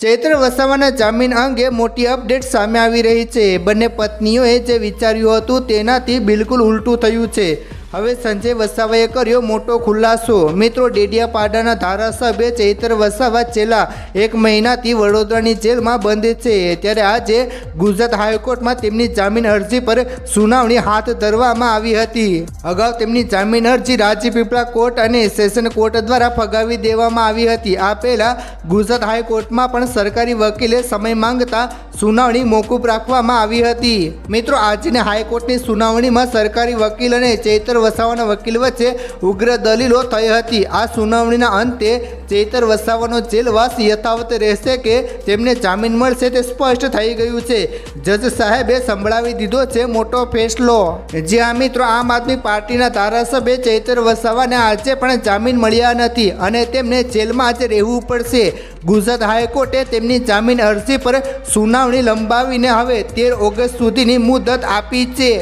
ચૈત્ર વસાવાના જામીન અંગે મોટી અપડેટ સામે આવી રહી છે. બંને પત્નીઓએ જે વિચાર્યું હતું તેનાથી બિલકુલ ઉલટું થયું છે. હવે સંજય વસાવાએ કર્યો મોટો ખુલાસો. મિત્રો, ડેડિયાપાડાના ધારાસભ્ય ચૈત્ર વસાવા છેલ્લા એક મહિનાથી વડોદરાની જેલમાં બંધ છે. ત્યારે આજે ગુજરાત હાઈકોર્ટમાં તેમની જામીન અરજી પર સુનાવણી હાથ ધરવામાં આવી હતી. અગાઉ તેમની જામીન અરજી રાજપીપળા કોર્ટ અને સેશન કોર્ટ દ્વારા ફગાવી દેવામાં આવી હતી. આ પહેલાં ગુજરાત હાઈકોર્ટમાં પણ સરકારી વકીલે સમય માંગતા સુનાવણી મોકૂફ રાખવામાં આવી હતી. મિત્રો, આજની હાઈકોર્ટની સુનાવણીમાં સરકારી વકીલ અને ચૈતર વસાવાના વકીલ વચ્ચે ઉગ્ર દલીલો થઈ હતી. આ સુનાવણીના અંતે ચૈતર વસાવાનો જેલવાસ યથાવત રહેશે કે તેમને જામીન મળશે તે સ્પષ્ટ થઈ ગયું છે. જજ સાહેબે સંભળાવી દીધો છે મોટો ફેસલો. જે આ મિત્રો, આમ આદમી પાર્ટીના ધારાસભ્ય ચૈતર વસાવાને આજે પણ જામીન મળ્યા નથી અને તેમને જેલમાં આજે રહેવું પડશે. ગુજરાત હાઈકોર્ટે તેમની જામીન અરજી પર સુનાવણી લંબાવીને હવે તેર ઓગસ્ટ સુધીની મુદત આપી છે.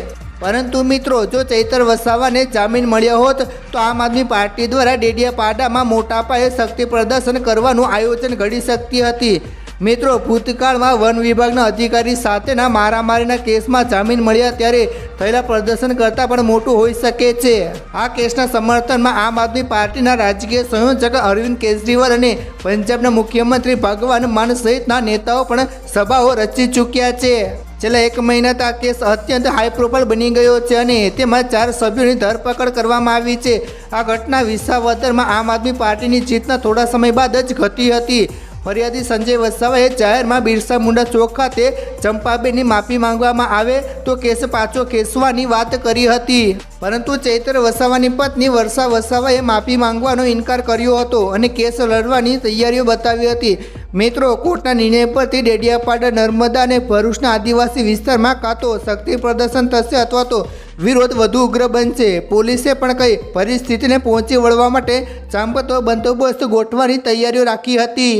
પરંતુ મિત્રો, જો ચૈતર વસાવાને જામીન મળ્યા હોત, તો આમ આદમી પાર્ટી દ્વારા ડેડિયાપાડામાં મોટા પાયે શક્તિ પ્રદર્શન કરવાનું આયોજન ઘડી શકતી હતી. મિત્રો, ભૂતકાળમાં વન વિભાગના અધિકારી સાથેના મારામારીના કેસમાં જામીન મળ્યા ત્યારે થયેલા પ્રદર્શન કરતાં પણ મોટું હોઈ શકે છે. આ કેસના સમર્થનમાં આમ આદમી પાર્ટીના રાજકીય સંયોજક અરવિંદ કેજરીવાલ અને પંજાબના મુખ્યમંત્રી ભગવાન માન સહિતના નેતાઓ પણ સભાઓ રચી ચૂક્યા છે. છેલ્લા એક મહિનાથી આ કેસ અત્યંત હાઈ પ્રોફાઇલ બની ગયો છે અને તેમાં ચાર સભ્યોની ધરપકડ કરવામાં આવી છે. આ ઘટના વિસાવદરમાં આમ આદમી પાર્ટીની જીતના થોડા સમય બાદ જ ઘટી હતી. ફરિયાદી સંજય વસાવાએ જાહેરમાં બિરસા મુંડા ચોક ખાતે ચંપાબેનની માફી માંગવામાં આવે તો કેસ પાછો ખેંચવાની વાત કરી હતી. પરંતુ ચૈત્ર વસાવાની પત્ની વર્ષા વસાવાએ માફી માંગવાનો ઇનકાર કર્યો હતો અને કેસ લડવાની તૈયારીઓ બતાવી હતી. મિત્રો કોર્ટના નિર્ણય પરથી ડેડિયાપાડા, નર્મદા અને ભરૂચના આદિવાસી વિસ્તારમાં કાં તો શક્તિ પ્રદર્શન થશે અથવા તો વિરોધ વધુ ઉગ્ર બનશે? પોલીસે પણ કઈ પરિસ્થિતિને પહોંચી વળવા માટે ચાંપતો બંદોબસ્ત ગોઠવાની તૈયારીઓ રાખી હતી.